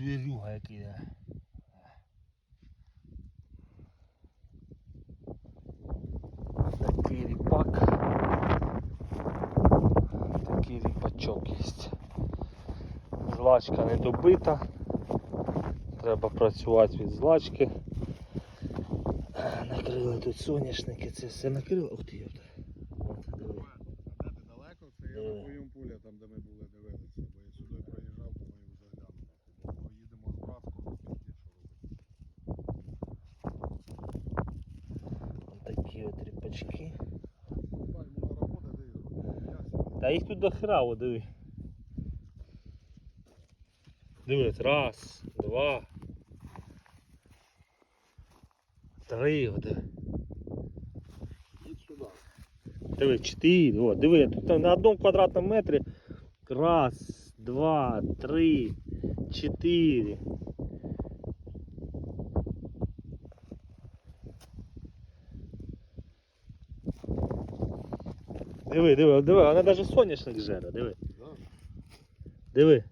звірюга який. е. Такий ріпак. Такий ріпачок є. Злачка не добита. Треба працювати від злачки. Накрили тут соняшники, це все накрило. Ух ти, йота. От, диви. А де ти далеко? Це я такі от ріпачки. Та їх тут до хера, диви. Дивись, раз, два. Три, о, диви. Їдь сюди. Диви, чотири. О, диви, тут на одному квадратному метрі. Раз, два, три, чотири. Диви, диви, диви, вона навіть соняшник жере, диви. Диви.